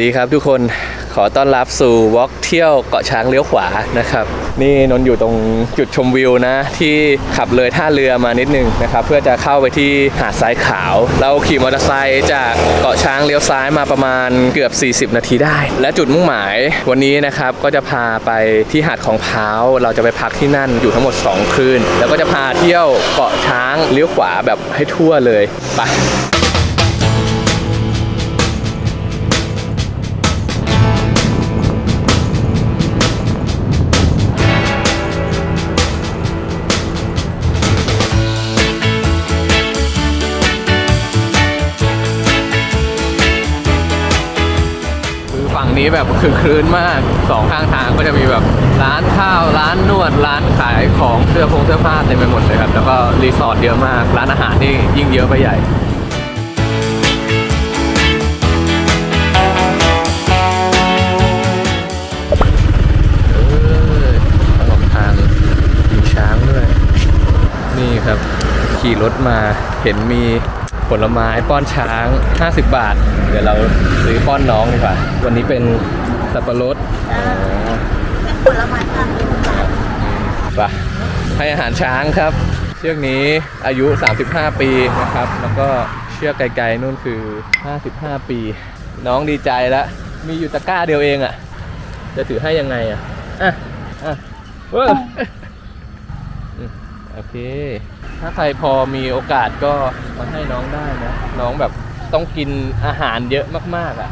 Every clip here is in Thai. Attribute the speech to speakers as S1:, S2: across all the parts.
S1: ดีครับทุกคนขอต้อนรับสู่วอล์กเที่ยวเกาะช้างเลี้ยวขวานะครับ นี่นนท์อยู่ตรงจุดชมวิวนะ ที่ขับเลยท่าเรือมานิดนึงนะครับ เพื่อจะเข้าไปที่หาดทรายขาว เราขี่มอเตอร์ไซค์จากเกาะช้างเลี้ยวซ้ายมาประมาณเกือบ 40 นาทีได้ และจุดมุ่งหมายวันนี้นะครับก็จะพาไปที่หาดของพาวเราจะไปพักที่นั่นอยู่ทั้งหมด 2 คืน แล้วก็จะพาเที่ยวเกาะช้างเลี้ยวขวาแบบให้ทั่วเลยไป นี้แบบคือคลื้นมากสองข้างทางก็จะมีแบบร้านข้าว ร้านนวด ร้านขายของเสื้อผงเสื้อผ้าเต็มไปหมดเลยครับ แล้วก็รีสอร์ทเยอะมาก ร้านอาหารนี่ยิ่งเยอะไปใหญ่เออตลอดทางมีช้างด้วยนี่ครับขี่รถมาเห็นมี ผลไม้ป้อนช้าง 50 บาท เดี๋ยวเราซื้อป้อนน้องดีกว่า วันนี้เป็นสับปะรดผลไม้ทานปะให้อาหารช้างครับ เชือกนี้อายุ 35 ปีนะครับ แล้วก็เชือกไกลๆนู่นคือ 55 ปี น้องดีใจแล้ว มีอยู่ตะกร้าเดียวเองอะ่ะ จะถือให้ยังไงอะ่ะอะอะเว้ยอืม โอเค ถ้าใครพอมีโอกาสก็มาให้น้องได้นะ น้องแบบต้องกินอาหารเยอะมากๆอะ่ะ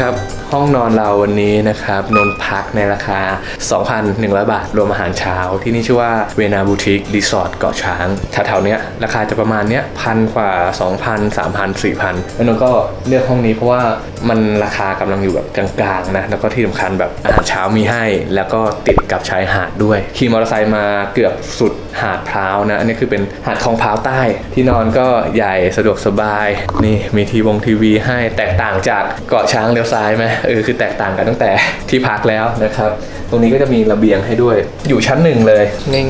S1: ครับ ห้องนอนเราวันนี้นะครับนนพักในราคา 2,100 บาท รวมอาหารเช้า ที่นี่ชื่อว่าเวนาบูติกรีสอร์ทเกาะช้างแถวๆเนี้ยราคาจะประมาณเนี้ยพันกว่า 2,000 3,000 4,000แล้วนนก็เลือกห้องนี้เพราะว่ามันราคากำลังอยู่แบบกลางๆนะแล้วก็ที่สำคัญแบบอาหารเช้ามีให้ แล้วก็ติดกับชายหาดด้วยขี่มอเตอร์ไซค์มาเกือบสุดหาดพร้าวนะอันนี้คือเป็นหาดคลองพร้าวใต้ ที่นอนก็ใหญ่สะดวกสบาย นี่มีทีวงทีวีให้แตกต่างจากเกาะช้างเลี้ยวซ้ายไหมเออคือแตกต่างกันตั้งแต่ที่พักแล้วนะครับ ตรงนี้ก็จะมีระเบียงให้ด้วย อยู่ชั้นหนึ่งเลย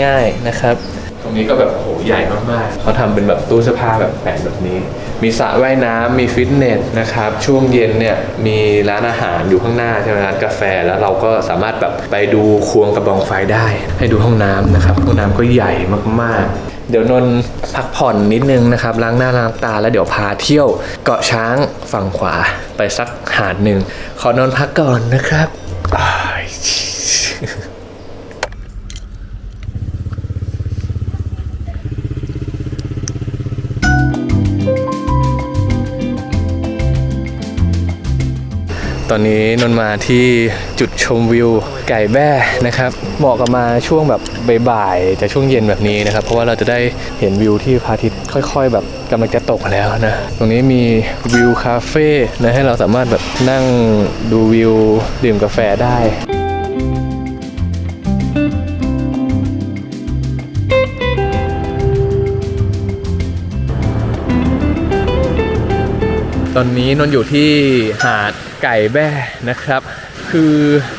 S1: ง่าย ๆนะครับ ตรงนี้ก็แบบโอ้โหใหญ่มากๆเขาทำเป็นแบบตู้เสื้อผ้าแบบแผนแบบนี้ มีสระว่ายน้ำมีฟิตเนสนะครับช่วงเย็นเนี่ยมีร้านอาหารอยู่ข้างหน้าใช่ไหมร้านกาแฟแล้วเราก็สามารถแบบไปดูควงกระบองไฟได้ ให้ดูห้องน้ำนะครับห้องน้ำก็ใหญ่มากๆ เดี๋ยวนนพักผ่อนนิดนึงนะครับล้างหน้าล้างตาแล้วเดี๋ยวพาเที่ยวเกาะช้างฝั่งขวาไปสักหาดหนึ่งขอนอนพักก่อนนะครับ ตอนนี้นนมาที่จุดชมวิวไก่แบ้นะครับเหมาะกับมาช่วงแบบบ่ายๆจะช่วงเย็นแบบนี้นะครับ เพราะว่าเราจะได้เห็นวิวที่พระอาทิตย์ค่อย ๆ แบบกำลังจะตกแล้วนะ ตรงนี้มีวิวคาเฟ่นะให้เราสามารถแบบนั่งดูวิวดื่มกาแฟได้ ตอนนี้นนอยู่ที่หาดไก่แบ้นะครับ คือ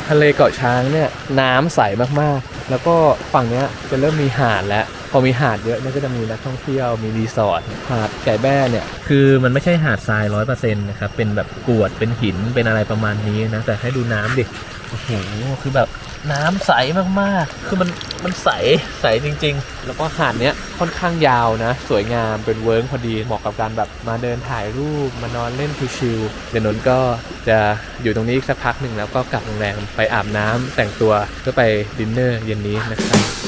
S1: ทะเลเกาะช้างเนี่ยน้ำใสมากๆ แล้วก็ฝั่งเนี้ยจะเริ่มมีหาดแล้ว พอมีหาดเยอะเนี่ยก็จะมีนักท่องเที่ยวมีรีสอร์ทหาดไก่แบ้เนี่ยคือมันไม่ใช่หาดทรายร้อยเปอร์เซ็นต์นะครับเป็นแบบกรวดเป็นหินเป็นอะไรประมาณนี้นะแต่ให้ดูน้ำดิ โอ้โหคือแบบน้ำใสมากๆ คือมันมันใสใสจริง ๆ แล้วก็หาดเนี้ยค่อนข้างยาวนะ สวยงามเป็นเวิร์กพอดีเหมาะกับการแบบมาเดินถ่ายรูปมานอนเล่นชิลๆเดี๋ยวนน์ก็จะอยู่ตรงนี้อีกสักพักหนึ่งแล้วก็กลับโรงแรมไปอาบน้ำแต่งตัวเพื่อไปดินเนอร์เย็นนี้นะครับ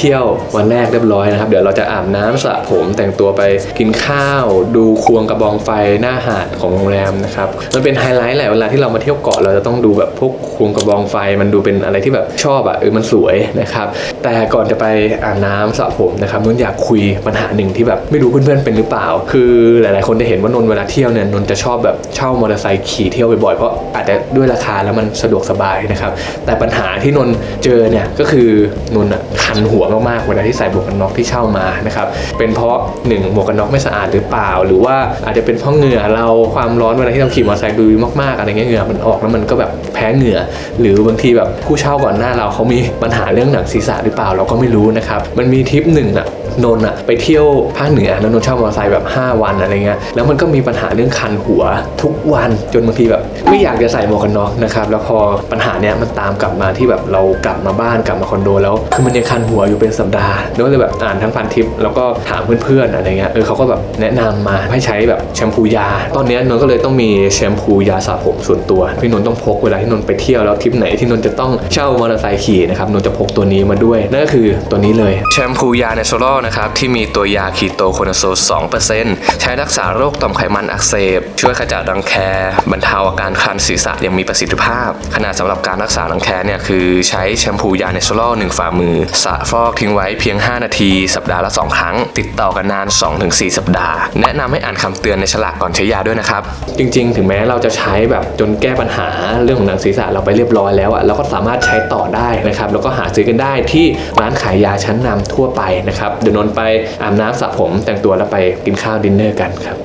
S1: เที่ยววันแรกเรียบร้อยนะครับ เดี๋ยวเราจะอาบน้ำสระผมแต่งตัวไปกินข้าว ดูควงกระบองไฟหน้าหาดของโรงแรมนะครับมันเป็นไฮไลท์แหละเวลาที่เรามาเที่ยวเกาะเราจะต้องดูแบบพวกควงกระบองไฟมันดูเป็นอะไรที่แบบชอบอะเออมันสวยนะครับ แต่ก่อนจะไปอาบน้ำสระผมนะครับนุ่นอยากคุยปัญหาหนึ่งที่แบบไม่รู้เพื่อนๆเป็นหรือเปล่า คือหลายๆ คนจะเห็นว่านนท์เวลาเที่ยวเนี่ยนนจะชอบแบบเช่ามอเตอร์ไซค์ขี่เที่ยวบ่อยๆเพราะอาจจะด้วยราคาแล้วมันสะดวกสบายนะครับแต่ปัญหาที่นนเจอเนี่ยก็คือนนคันหัวมากๆเวลาที่ใส่หมวกกันน็อกที่เช่ามานะครับเป็นเพราะหนึ่งหมวกกันน็อกไม่สะอาดหรือเปล่า หรือว่าอาจจะเป็นเพราะเหงื่อเราความร้อนเวลาที่เราขี่มอเตอร์ไซค์ดูมากๆอะไรเงี้ยเหงื่อมันออกแล้วมันก็แบบแพ้เหงื่อ หรือบางทีแบบผู้เช่าก่อนหน้าเราเขามีปัญหาเรื่องหนังศีรษะหรือเปล่าเราก็ไม่รู้นะครับมันมีทริปหนึ่งอะนนอะไปเที่ยวภาคเหนือแล้วนนเช่ามอเตอร์ไซค์แบบ 5 วันอะไรเงี้ยแล้วมันก็มีปัญหาเรื่องคันหัวทุกวันจนบางทีแบบ ไม่อยากจะใส่หมวกกันน็อกนะครับแล้วพอปัญหาเนี้ยมันตามกลับมาที่แบบเรากลับมาบ้านกลับมาคอนโดแล้วคือมันยังคันหัวอยู่เป็นสัปดาห์นนก็เลยแบบอ่านทั้งพันทิปแล้วก็ถามเพื่อนๆอะไรเงี้ยเออเขาก็แบบแนะนำมาให้ใช้แบบแชมพูยา ตอนนี้นนก็เลยต้องมีแชมพูยาสระผมส่วนตัวที่นนต้องพกเวลาที่นนไปเที่ยวแล้วทริปไหนที่นนจะต้องเช่ามอเตอร์ไซค์ขี่นะครับนนจะพกตัวนี้มาด้วยนั่นก็คือตัวนี้เลย แชมพูยาเนโซลนะครับ ที่มีตัวยาคีโตโคนาโซล2%ใช้รักษาโรคต่อมไขมันอักเสบ ช่วยขจัดรังแค บรรเทาอาการคันศีรษะอย่างมีประสิทธิภาพ ขนาดสำหรับการรักษารังแคเนี่ยคือใช้แชมพูยาเนโซล1ฝ่ามือสระฟอกทิ้งไว้เพียง 5 นาที สัปดาห์ละ 2 ครั้ง ติดต่อกันนาน 2-4 สัปดาห์ แนะนำให้อ่านคำเตือนในฉลากก่อนใช้ยาด้วยนะครับ จริง ๆ ถึงแม้เราจะใช้แบบจนแก้ปัญหาเรื่องของหนังศีรษะเราไปเรียบร้อยแล้วอะเราก็สามารถใช้ต่อได้นะครับแล้วก็หาซื้อกันได้ที่ร้านขายยาชั้นนำทั่วไปนะครับเดี๋ยวนนไปอาบน้ำสระผมแต่งตัวแล้วไปกินข้าวดินเนอร์กันครับ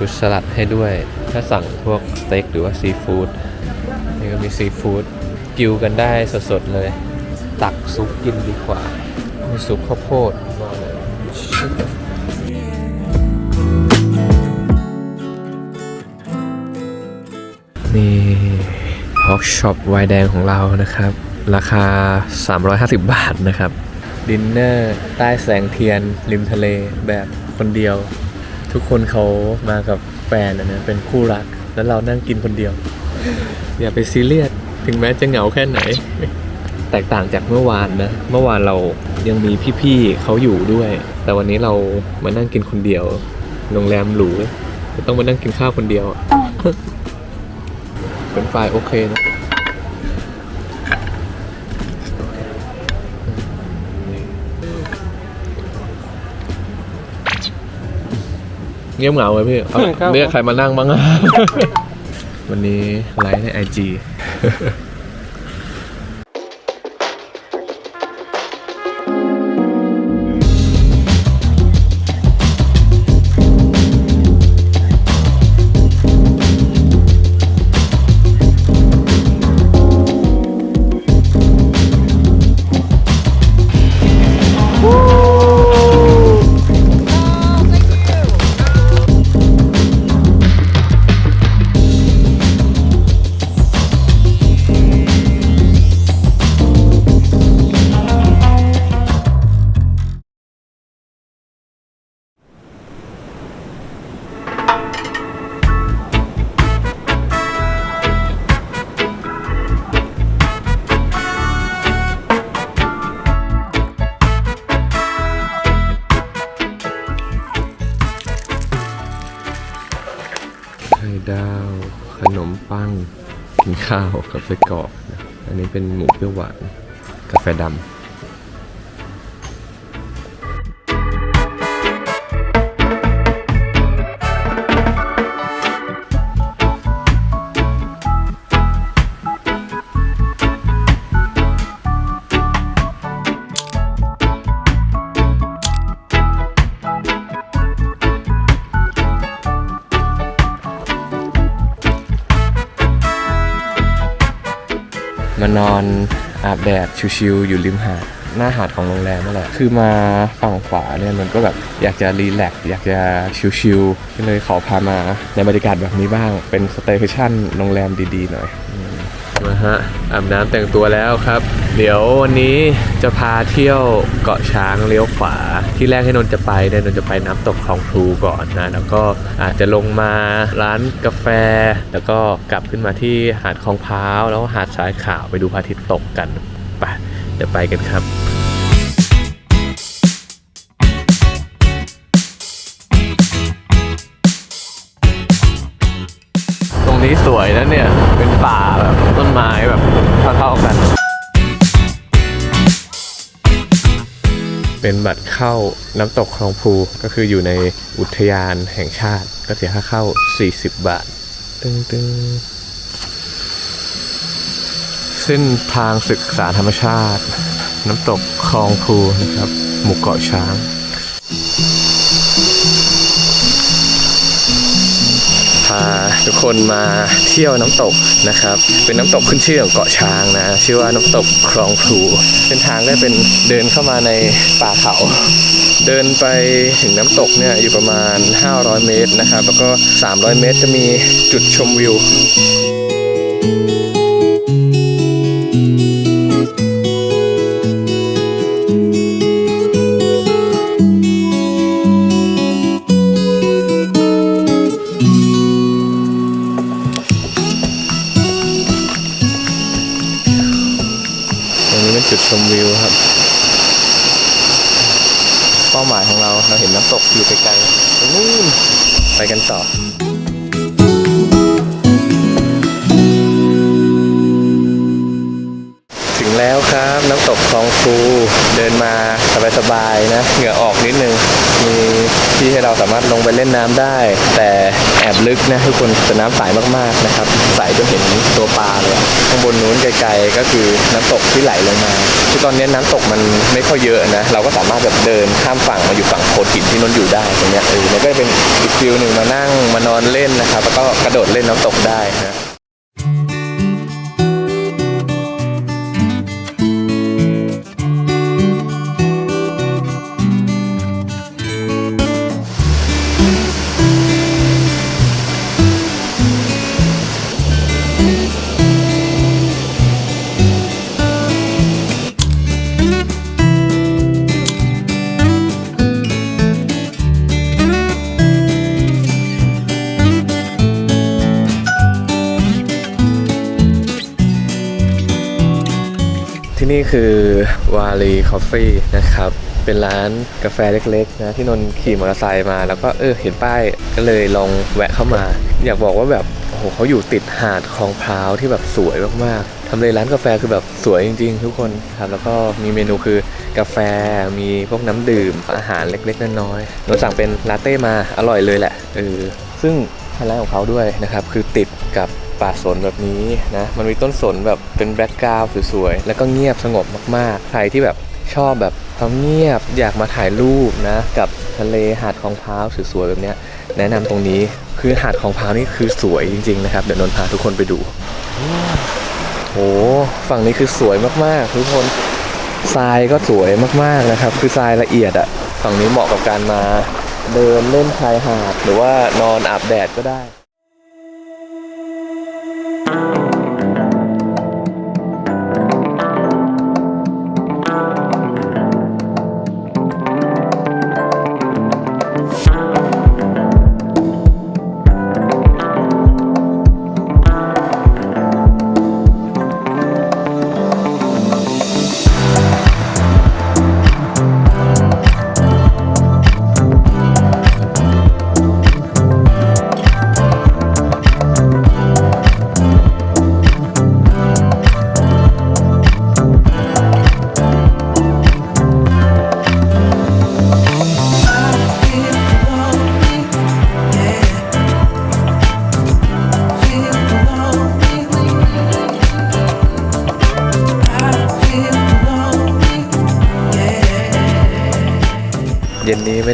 S1: ชุดสลัดให้ด้วย ถ้าสั่งพวกสเต็กหรือว่าซีฟู้ดนี่ก็มีซีฟู้ดกิวกันได้สดๆเลย ตักซุปกินดีกว่า มีซุปข้าวโพดนี่ฮอกช็อปไวน์แดงของเรานะครับ ราคา 350 บาทนะครับ ดินเนอร์ ใต้แสงเทียน ริมทะเลแบบคนเดียว ทุกคนเขามากับแฟนอะนะเป็นคู่รัก แล้วเรานั่งกินคนเดียว อย่าไปซีเรียสถึงแม้จะเหงาแค่ไหน แตกต่างจากเมื่อวานนะ เมื่อวานเรายังมีพี่ๆเขาอยู่ด้วย แต่วันนี้เรามานั่งกินคนเดียวโรงแรมหรูจะต้องมานั่งกินข้าวคนเดียวเป็นไฟโอเคนะ เงียบเหงาเลยพี่เอา
S2: ครับ
S1: เรียกใครมานั่งบ้างอะ วันนี้ไลฟ์ในไอจี ปังกินข้าวกับไส้กรอกอันนี้เป็นหมูเปรี้ยวหวานกาแฟดำ มานอนอาบแดดชิวๆอยู่ริมหาดหน้าหาดของโรงแรมนั่นแหละคือมาฝั่งขวาเนี่ยมันก็แบบอยากจะรีแลกซ์อยากจะชิวๆก็เลยขอพามาในบรรยากาศแบบนี้บ้าง เป็นสเตชั่นโรงแรมดีๆหน่อยมาฮะอาบน้ำแต่งตัวแล้วครับ เดี๋ยววันนี้จะพาเที่ยวเกาะช้างเลี้ยวขวา ที่แรกให้นนจะไปเนี่ยนนจะไปน้ำตกคลองพลูก่อนนะ แล้วก็อาจจะลงมาร้านกาแฟ แล้วก็กลับขึ้นมาที่หาดคลองพร้าวแล้วก็หาดทรายขาวไปดูพระอาทิตย์ตกกันไปเดี๋ยวไปกันครับตรงนี้สวยนะเนี่ย เป็นป่าแบบต้นไม้แบบเท่าๆกัน เป็นบัตรเข้าน้ำตกคลองพูก็คืออยู่ในอุทยานแห่งชาติ ก็เสียค่าเข้า 40 บาท ตึงตึงเส้นทางศึกษาธรรมชาติ น้ำตกคลองพูนะครับ หมู่เกาะช้าง ทุกคนมาเที่ยวน้ำตกนะครับ เป็นน้ำตกขึ้นชื่อของเกาะช้างนะ ชื่อว่าน้ำตกคลองพลูเป็นทางได้เป็นเดินเข้ามาในป่าเขา เดินไปถึงน้ำตกเนี่ยอยู่ประมาณ 500 เมตรนะครับ แล้วก็ 300 เมตรจะมีจุดชมวิว ของเราเราเห็นน้ำตกอยู่ไกลๆตรงนู้นไปกันต่อ แล้วครับ น้ำตกคลองคูเดินมาสบายๆนะ เหงื่อออกนิดนึง มีที่ให้เราสามารถลงไปเล่นน้ำได้ แต่แอบลึกนะทุกคนแต่น้ำใสมากๆนะครับ ใสจนเห็นตัวปลาเลยข้างบนนู้นไกลๆก็คือน้ำตกที่ไหลลงมาคือตอนนี้น้ำตกมันไม่ค่อยเยอะนะ เราก็สามารถแบบเดินข้ามฝั่งมาอยู่ฝั่งโขดหินที่นนท์อยู่ได้ตรงเนี้ยเออมันก็เป็นอีกฟิลหนึ่งมานั่งมานอนเล่นนะครับ แล้วก็กระโดดเล่นน้ำตกได้นะ คือวาลีคอฟฟี่นะครับ เป็นร้านกาแฟเล็กๆนะที่นนขี่มอเตอร์ไซค์มาแล้วก็เออเห็นป้ายก็เลยลองแวะเข้ามา อยากบอกว่าแบบโอ้โหเขาอยู่ติดหาดคลองพร้าวที่แบบสวยมากๆทำเลร้านกาแฟคือแบบสวยจริงๆ ทุกคนครับแล้วก็มีเมนูคือกาแฟมีพวกน้ำดื่มอาหารเล็กๆน้อยๆนนท์สั่งเป็นลาเต้มาอร่อยเลยแหละเออซึ่งไฮไลท์ของเขาด้วยนะครับคือติดกับ ป่าสนแบบนี้นะ มันมีต้นสนแบบเป็นแบ็กกราวด์สวยๆ แล้วก็เงียบสงบมากๆ ใครที่แบบชอบแบบความเงียบอยากมาถ่ายรูปนะ กับทะเลหาดคลองพร้าวสวยๆแบบเนี้ยแนะนำตรงนี้คือหาดคลองพร้าวนี่คือสวยจริง ๆ นะครับ เดี๋ยวนนท์พาทุกคนไปดูโหฝั่งนี้คือสวยมากๆ ทุกคนทรายก็สวยมากๆนะครับ คือทรายละเอียดอะฝั่งนี้เหมาะกับการมาเดินเล่นชายหาด หรือว่านอนอาบแดดก็ได้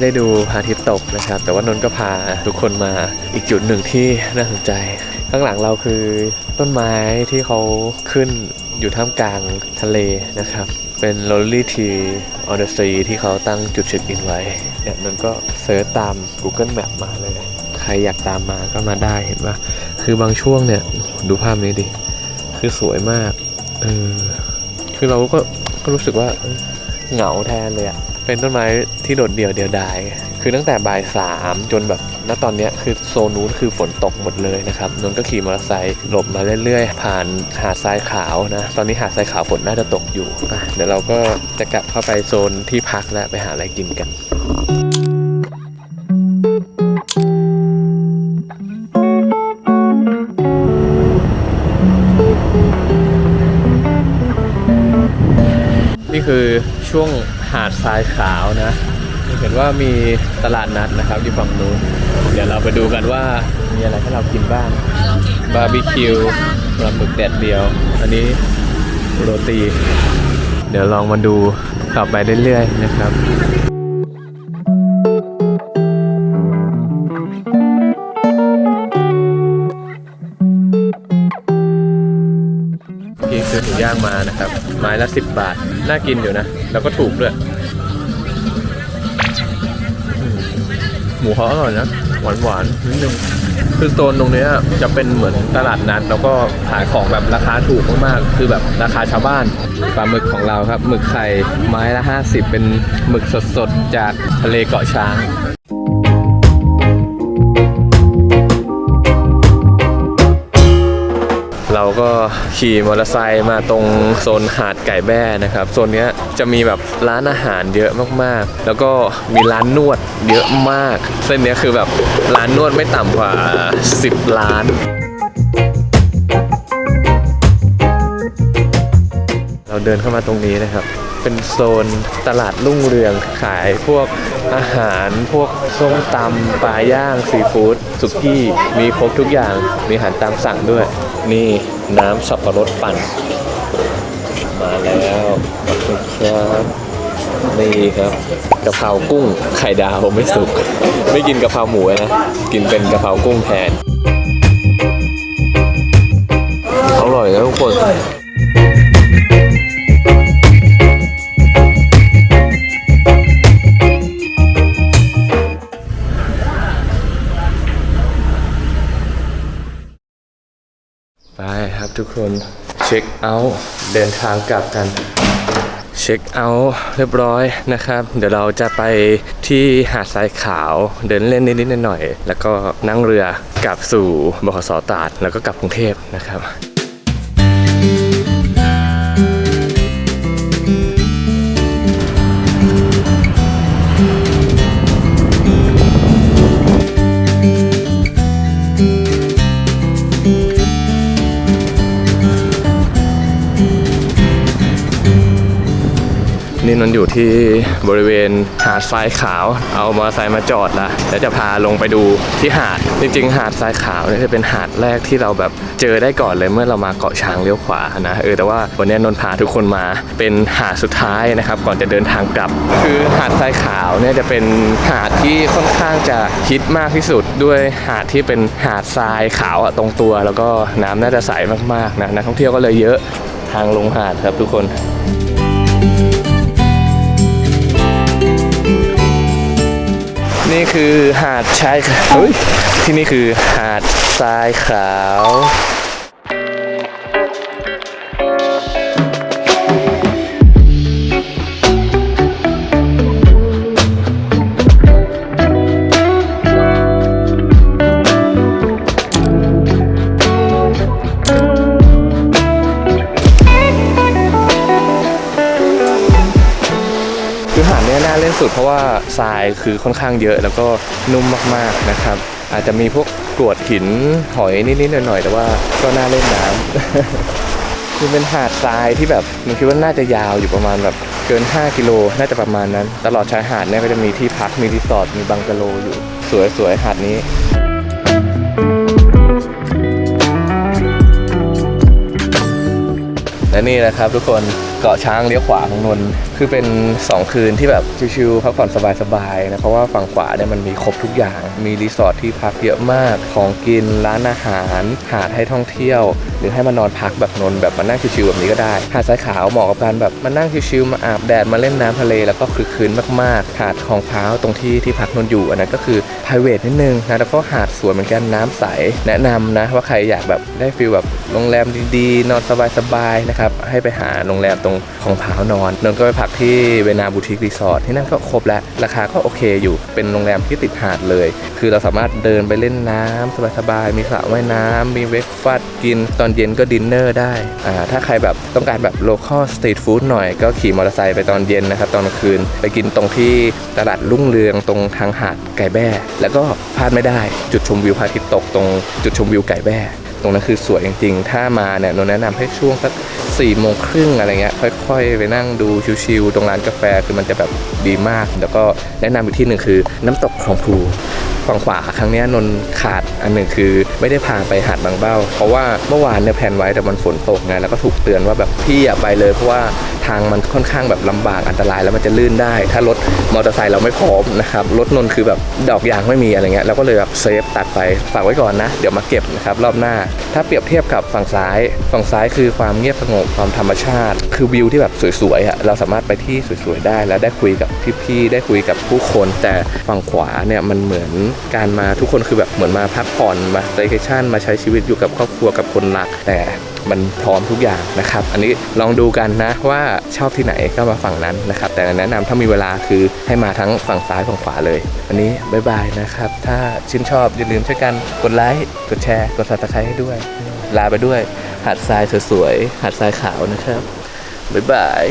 S1: ได้ดูพระอาทิตย์ตกนะครับ แต่ว่านนท์ก็พาทุกคนมาอีกจุดหนึ่งที่น่าสนใจ ข้างหลังเราคือต้นไม้ที่เขาขึ้นอยู่ท่ามกลางทะเลนะครับ เป็น Lonely Tree on the Sea ที่เขาตั้งจุดเช็คอินไว้เนี่ยนนก็เซิร์ชตาม Google Map มาเลย ใครอยากตามมาก็มาได้เห็นปะคือบางช่วงเนี่ยดูภาพนี้ดิ คือสวยมากเออคือเราก็ก็รู้สึกว่าเหงาแทนเลยอะ เป็นต้นไม้ที่โดดเดี่ยวเดียวดาย คือตั้งแต่บ่ายสามจนแบบณตอนนี้คือโซนนู้นคือฝนตกหมดเลยนะครับนนก็ขี่มอเตอร์ไซค์หลบมาเรื่อยๆ ผ่านหาดทรายขาวนะ ตอนนี้หาดทรายขาวฝนน่าจะตกอยู่ เดี๋ยวเราก็จะกลับเข้าไปโซนที่พักแล้วไปหาอะไรกินกัน ช่วงหาดทรายขาวนะเห็นว่ามีตลาดนัดนะครับอยู่ฝั่งนู้นเดี๋ยวเราไปดูกันว่ามีอะไรให้เรากินบ้างบาร์บีคิวปลาหมึกแดดเดียว อันนี้โรตี เดี๋ยวลองมาดูต่อไปเรื่อยๆนะครับพี่ซื้อหมูย่างมานะครับ ไม้ละ 10 บาท น่ากินอยู่นะ แล้วก็ถูกด้วย หมูเขาอร่อยนะหวานหวานนิดนึงคือโซนตรงนี้จะเป็นเหมือนตลาดนัดแล้วก็ขายของแบบราคาถูกมากๆ คือแบบราคาชาวบ้านปลาหมึกของเราครับหมึกไข่ไม้ละ 50 เป็นหมึกสดๆ จากทะเลเกาะช้าง เราก็ขี่มอเตอร์ไซค์มาตรงโซนหาดไก่แบ้นะครับโซนนี้จะมีแบบร้านอาหารเยอะมากๆ แล้วก็มีร้านนวดเยอะมาก เส้นนี้คือแบบร้านนวดไม่ต่ำกว่า 10 ล้านเราเดินเข้ามาตรงนี้นะครับ เป็นโซนตลาดรุ่งเรืองขายพวกอาหารพวกส้มตำปลาย่างซีฟู้ดสุกี้มีครบทุกอย่างมีอาหารตามสั่งด้วย นี่น้ำสับปะรดปั่น มาแล้วขอบคุณครับนี่ครับกะเพรากุ้งไข่ดาวไม่สุก ไม่กินกะเพราหมูนะ กินเป็นกะเพรากุ้งแทนอร่อยนะทุกคน ทุกคนเช็คเอาท์เดินทางกลับกันเช็คเอาท์เรียบร้อยนะครับ เดี๋ยวเราจะไปที่หาดทรายขาวเดินเล่นนิดๆหน่อยๆแล้วก็นั่งเรือกลับสู่บขสตาดแล้วก็กลับกรุงเทพนะครับ นี่นนอยู่ที่บริเวณหาดทรายขาว เอามอเตอร์ไซค์มาจอดละแล้วจะพาลงไปดูที่หาด จริงๆ หาดทรายขาวเนี่ยจะเป็นหาดแรกที่เราแบบเจอได้ก่อนเลยเมื่อเรามาเกาะช้างเลี้ยวขวานะเออแต่ว่าวันนี้นนพาทุกคนมาเป็นหาดสุดท้ายนะครับ ก่อนจะเดินทางกลับ คือหาดทรายขาวเนี่ยจะเป็นหาดที่ค่อนข้างจะฮิตมากที่สุดด้วยหาดที่เป็นหาดทรายขาวอะตรงตัว แล้วก็น้ำน่าจะใสมากๆนะนักท่องเที่ยวก็เลยเยอะทางลงหาดครับทุกคน นี่คือหาดชายเฮ้ยที่นี่คือหาดทรายขาว นี้น่าเล่นสุดเพราะว่าทรายคือค่อนข้างเยอะ แล้วก็นุ่มมากๆนะครับ อาจจะมีพวกกรวดหินหอยนิดๆหน่อยๆแต่ว่าก็น่าเล่นน้ำคือเป็นหาดทรายที่แบบมันคิดว่าน่าจะยาวอยู่ประมาณแบบเกิน 5 กิโล น่าจะประมาณนั้น ตลอดชายหาดเนี่ยก็จะมีที่พักมีรีสอร์ทมีบังกะโลอยู่สวยๆหาดนี้และนี่แหละครับทุกคนเกาะช้างเลี้ยวขวาของนนท์คือเป็น 2 คืนที่แบบชิลๆพักผ่อนสบายๆนะเพราะว่าฝั่งขวาเนี่ยมันมีครบทุกอย่าง มีรีสอร์ทที่พักเยอะมากของกินร้านอาหาร หาดให้ท่องเที่ยว หรือให้มานอนพักแบบนอนแบบมานั่งชิลๆแบบนี้ก็ได้ หาดทรายขาวเหมาะกับการแบบมานั่งชิลๆมาอาบแดดมาเล่นน้ำทะเลแล้วก็คลึกคืนมากๆ หาดของพร้าวตรงที่ที่พักนอนอยู่อันนั้นก็คือ p r i v a t นิดนึงนะแล้วก็หาดสวยเหมือนกันน้ำใสแนะนำนะว่าใครอยากแบบได้ฟีลแบบโรงแรมดีๆ นอนสบายๆนะครับให้ไปหาโรงแรมตรงของพร้าวนอนนนก็ไปพักที่เวนาบูติกรีสอร์ทที่นั่นก็ครบแล้ว ราคาก็โอเคอยู่เป็นโรงแรมที่ติดหาดเลย คือเราสามารถเดินไปเล่นน้ำสบายๆมีสระว่ายน้ำมีเวกฟัดกินตอนเย็นก็ดินเนอร์ได้อ่าถ้าใครแบบต้องการแบบโลคอลสตรีทฟู้ดหน่อยก็ขี่มอเตอร์ไซค์ไปตอนเย็นนะครับตอนกลางคืนไปกินตรงที่ตลาดรุ่งเรืองตรงทางหาดไก่แบ้ แล้วก็พลาดไม่ได้จุดชมวิวพระอาทิตย์ตกตรงจุดชมวิวไก่แบ้ ตรงนั้นคือสวยจริงๆ ถ้ามาเนี่ยนนท์แนะนำให้ช่วงสักสี่โมงครึ่งอะไรเงี้ยค่อย ๆ ไปนั่งดูชิวๆตรงร้านกาแฟคือมันจะแบบดีมาก แล้วก็แนะนำอีกที่หนึ่งคือน้ำตกคลองพลู ฝั่งขวาครั้งนี้นนท์ขาดอันหนึ่งคือไม่ได้พาไปหาดบางเบ้า เพราะว่าเมื่อวานเนี่ยแพนไว้แต่มันฝนตกไงแล้วก็ถูกเตือนว่าแบบพี่อย่าไปเลยเพราะว่าทางมันค่อนข้างแบบลำบากอันตรายแล้วมันจะลื่นได้ ถ้ารถมอเตอร์ไซค์เราไม่พร้อมนะครับรถนนท์คือแบบดอกยางไม่มีอะไรเงี้ยเราก็เลยแบบเซฟตัดไปฝากไว้ก่อนนะ เดี๋ยวมาเก็บนะครับรอบหน้า ถ้าเปรียบเทียบกับฝั่งซ้าย ฝั่งซ้ายคือความเงียบสงบความธรรมชาติ คือวิวที่แบบสวยๆอะเราสามารถไปที่สวยๆได้ แล้วได้คุยกับพี่ๆได้คุยกับผู้คน แต่ฝั่งขวาเนี่ยมันเหมือนการมาทุกคนคือแบบเหมือนมาพักผ่อนมาเต y c a t i o n มาใช้ชีวิตอยู่กับครอบครัวกับคนรัก แต่มันพร้อมทุกอย่างนะครับ อันนี้ลองดูกันนะว่าชอบที่ไหนก็มาฝั่งนั้นนะครับ แต่แนะนำถ้ามีเวลาคือให้มาทั้งฝั่งซ้ายฝั่งขวาเลย อันนี้บายบายนะครับ ถ้าชื่นชอบอย่าลืมช่วยกันกดไลค์กดแชร์ กด subscribe ให้ด้วย ลาไปด้วยหาดทรายสวยๆหาดทรายขาวนะครับบายบาย